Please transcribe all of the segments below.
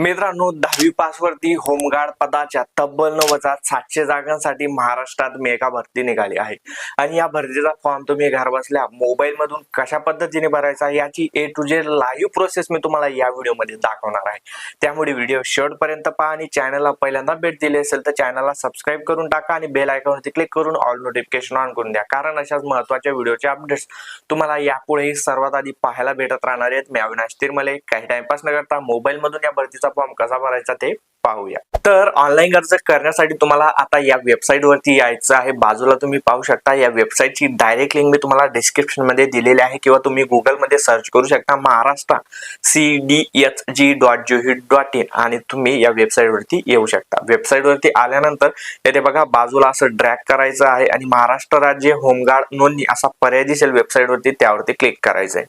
मित्रांनो दहावी पास वरती होमगार्ड पदाच्या तब्बल नऊ हजार सातशे जागांसाठी महाराष्ट्रात मेगा भरती निघाली आहे. आणि या भरतीचा फॉर्म तुम्ही घर बसल्या मोबाईल मधून कशा पद्धतीने भरायचा याची A to Z live process मी तुम्हाला या व्हिडिओमध्ये दाखवणार आहे. त्यामुळे व्हिडिओ शेवटपर्यंत पहा आणि चॅनलला पहिल्यांदा भेट दिली असेल तर चॅनलला सबस्क्राईब करून टाका आणि बेल आयकॉनवरती क्लिक करून ऑल नोटिफिकेशन ऑन करून द्या. कारण अशाच महत्त्वाच्या व्हिडिओचे अपडेट्स तुम्हाला यापुढेही सर्वात आधी पाहायला भेटत राहणार आहेत. मी अविनाश तिरमले. काही टाइमपास न करता मोबाईल मधून या भरतीचा फॉर्म कसा भरायचा ते पाहूया. तर ऑनलाईन अर्ज करण्यासाठी तुम्हाला आता या वेबसाईट वरती यायचं आहे. बाजूला तुम्ही पाहू शकता या वेबसाईटची डायरेक्ट लिंक मी तुम्हाला डिस्क्रिप्शनमध्ये दिलेली आहे किंवा तुम्ही गुगलमध्ये सर्च करू शकता Maharashtra C D H G dot G dot in आणि तुम्ही या वेबसाईट वरती येऊ शकता. वेबसाईट वरती आल्यानंतर येथे बघा बाजूला असं ड्रॅक करायचं आहे आणि महाराष्ट्र राज्य होमगार्ड नोंदणी असा पर्याय दिसेल वेबसाईट वरती त्यावरती क्लिक करायचं आहे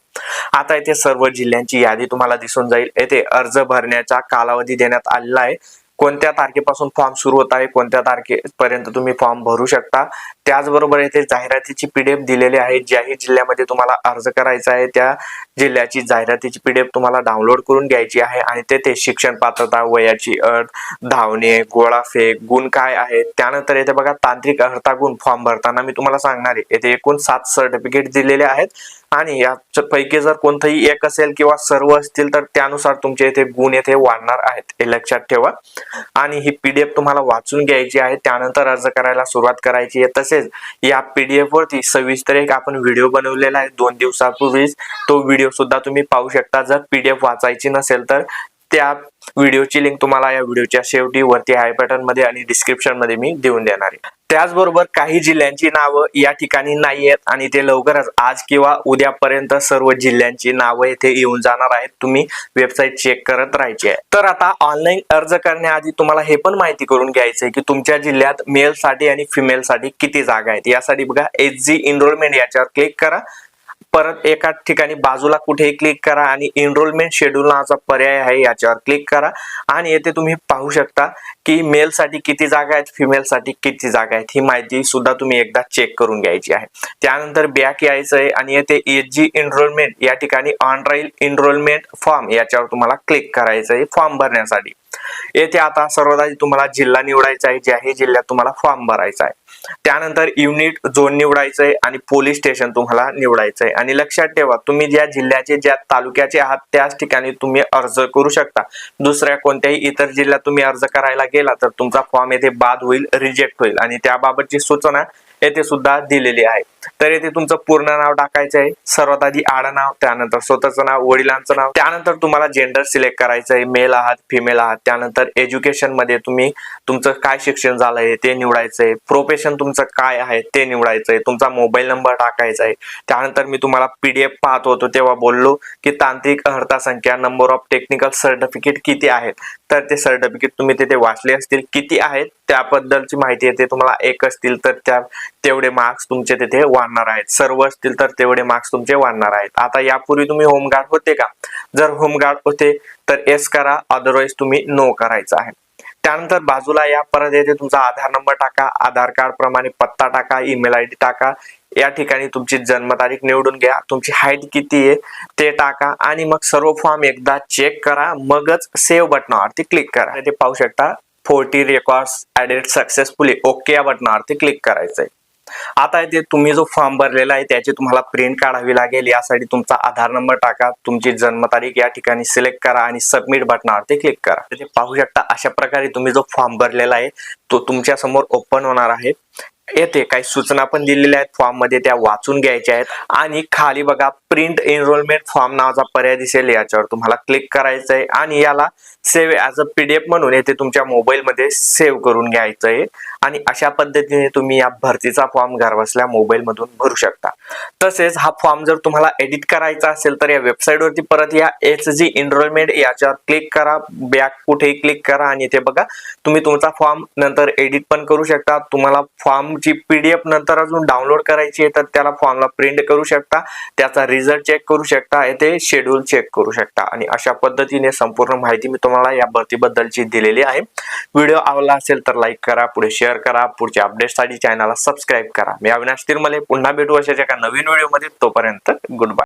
आता येथे सर्व जिल्ह्यांची यादी तुम्हाला दिसून जाईल. येथे अर्ज भरण्याचा कालावधी देण्यात आलेला आहे. कोणत्या तारखेपासून फॉर्म सुरू होत आहे? कोणत्या तारखेपर्यंत तुम्ही फॉर्म भरू शकता? त्याचबरोबर येथे जाहिरातीची पीडीएफ दिलेली आहे. ज्याही जिल्ह्यामध्ये तुम्हाला अर्ज करायचा आहे त्या जिल्ह्याची जाहिरातीची पीडीएफ तुम्हाला डाउनलोड करून घ्यायची आहे आणि तेथे शिक्षण पात्रता वयाची अट धावणे गोळाफेक गुण काय आहे त्यानंतर येथे बघा तांत्रिक अर्हता गुण फॉर्म भरताना मी तुम्हाला सांगणार आहे. येथे एकूण सात सर्टिफिकेट दिलेले आहेत. आणि या पैकी जर कोणतंही एक असेल किंवा सर्व असतील तर त्यानुसार तुमचे इथे गुण येथे वाढणार आहेत. हे लक्षात ठेवा. आणि ही पीडीएफ तुम्हाला वाचून घ्यायची आहे. त्यानंतर अर्ज करायला सुरुवात करायची आहे. तसेच या पीडीएफ वरती सविस्तर एक आपण व्हिडिओ बनवलेला आहे. दोन दिवसापूर्वीच तो व्हिडिओ सुद्धा तुम्ही पाहू शकता. जर पीडीएफ वाचायची नसेल तर त्या व्हिडिओची लिंक तुम्हाला या व्हिडिओच्या शेवटी वरती हाय बटनमध्ये आणि डिस्क्रिप्शनमध्ये मी देऊन देणार आहे. त्याचबरोबर काही जिल्ह्यांची नावं या ठिकाणी नाही आहेत आणि ते लवकरच आज किंवा उद्यापर्यंत सर्व जिल्ह्यांची नावं येथे येऊन जाणार आहेत. तुम्ही वेबसाईट चेक करत राहायची आहे. तर आता ऑनलाईन अर्ज करण्याआधी तुम्हाला हे पण माहिती करून घ्यायचं आहे की तुमच्या जिल्ह्यात मेल साठी आणि फिमेल साठी किती जागा आहेत. यासाठी बघा एच जी एनरोलमेंट याच्यावर क्लिक करा. परत एका ठिकाणी बाजूला कुठेही क्लिक करा आणि एनरोलमेंट शेड्यूल नावाचा पर्याय आहे याच्यावर क्लिक करा. आणि येथे तुम्ही पाहू शकता की मेल साठी किती जागा आहेत फिमेल साठी किती जागा आहेत ही माहिती सुद्धा तुम्ही एकदा चेक करून घ्यायची आहे. त्यानंतर बॅक यायचं आहे आणि येथे एच जी एनरोलमेंट या ठिकाणी ऑनलाईन एनरोलमेंट फॉर्म याच्यावर तुम्हाला क्लिक करायचं आहे फॉर्म भरण्यासाठी. येथे आता सर्वदा तुम्हाला जिल्हा निवडायचा आहे ज्याही जिल्ह्यात तुम्हाला फॉर्म भरायचा आहे. त्यानंतर युनिट झोन निवडायचंय आणि पोलीस स्टेशन तुम्हाला निवडायचंय. आणि लक्षात ठेवा तुम्ही ज्या जिल्ह्याचे ज्या तालुक्याचे आहात त्याच ठिकाणी तुम्ही अर्ज करू शकता. दुसऱ्या कोणत्याही इतर जिल्ह्यात तुम्ही अर्ज करायला गेला तर तुमचा फॉर्म येथे बाद होईल रिजेक्ट होईल. आणि त्याबाबतची सूचना येथे सुद्धा दिलेली आहे. तर येथे तुमचं पूर्ण नाव टाकायचं आहे. सर्वात आधी आडनाव त्यानंतर स्वतःचं नाव वडिलांचं नाव त्यानंतर तुम्हाला जेंडर सिलेक्ट करायचं आहे. मेल आहात फिमेल आहात. त्यानंतर एज्युकेशनमध्ये तुम्ही तुमचं काय शिक्षण झालंय ते निवडायचं आहे. प्रोफेशन तुमचं काय आहे ते निवडायचं आहे. तुमचा मोबाईल नंबर टाकायचा आहे. त्यानंतर मी तुम्हाला पीडीएफ पाहत होतो तेव्हा बोललो की तांत्रिक अर्हता संख्या नंबर ऑफ टेक्निकल सर्टिफिकेट किती आहेत? तर ते सर्टिफिकेट तुम्ही तिथे वाचले असतील. किती आहेत? त्याबद्दलची माहिती येते तुम्हाला एक असतील. तर त्या तेवढे मार्क्स तुमचे तिथे वाढणार आहेत. सर्व असतील तर तेवढे मार्क्स तुमचे वाढणार आहेत. आता यापूर्वी तुम्ही होमगार्ड होते का? जर होमगार्ड होते तर एस करा अदरवाईज तुम्ही नो करायचं आहे. त्यानंतर बाजूला या परत येथे तुमचा आधार नंबर टाका आधार कार्ड प्रमाणे पत्ता टाका ईमेल आय डी टाका. या ठिकाणी तुमची जन्मतारीख निवडून घ्या. तुमची हाईट किती आहे ते टाका. आणि मग सर्व फॉर्म एकदा चेक करा. मगच सेव्ह बटनावरती क्लिक करा. ते पाहू शकता forty records added successfully okay या बटनावरती क्लिक करायचंय. आता येथे तुम्ही जो फॉर्म भरलेला आहे त्याची तुम्हाला प्रिंट काढावी लागेल. यासाठी तुमचा आधार नंबर टाका. तुमची जन्मतारीख या ठिकाणी सिलेक्ट करा आणि सबमिट बटनावरती क्लिक करा. इथे पाहू शकता अशा प्रकारे तुम्ही जो फॉर्म भरलेला आहे तो तुमच्यासमोर ओपन होणार आहे. येथे काही सूचना पण दिलेल्या आहेत. फॉर्ममध्ये त्या वाचून घ्यायच्या आहेत. आणि खाली बघा प्रिंट एनरोलमेंट फॉर्म नावाचा पर्याय दिसेल. याच्यावर तुम्हाला क्लिक करायचं आहे. आणि याला सेव्ह ऍज अ पीडीएफ म्हणून येथे तुमच्या मोबाईलमध्ये सेव्ह करून घ्यायचं आहे. आणि अशा पद्धतीने तुम्ही या भरतीचा फॉर्म घरबसल्या मोबाईलमधून भरू शकता. तसेच हा फॉर्म जर तुम्हाला एडिट करायचा असेल तर या वेबसाईटवरती परत या एच जी एनरोलमेंट याच्यावर क्लिक करा. बॅक कुठेही क्लिक करा आणि इथे बघा तुम्ही तुमचा फॉर्म नंतर एडिट पण करू शकता. तुम्हाला फॉर्मची पीडीएफ नंतर अजून डाउनलोड करायची आहे तर त्याला फॉर्मला प्रिंट करू शकता. त्याचा रिझल्ट चेक करू शकता. येथे शेड्यूल चेक करू शकता. आणि अशा पद्धतीने संपूर्ण माहिती मी तुम्हाला या भरतीबद्दलची दिलेली आहे. व्हिडिओ आवडला असेल तर लाईक करा पुढे शेअर करा पुढच्या अपडेटसाठी चॅनलला सबस्क्राईब करा. मी अविनाश तिरमले पुन्हा भेटू अशाच्या एका नवीन व्हिडिओमध्ये तोपर्यंत गुड बाय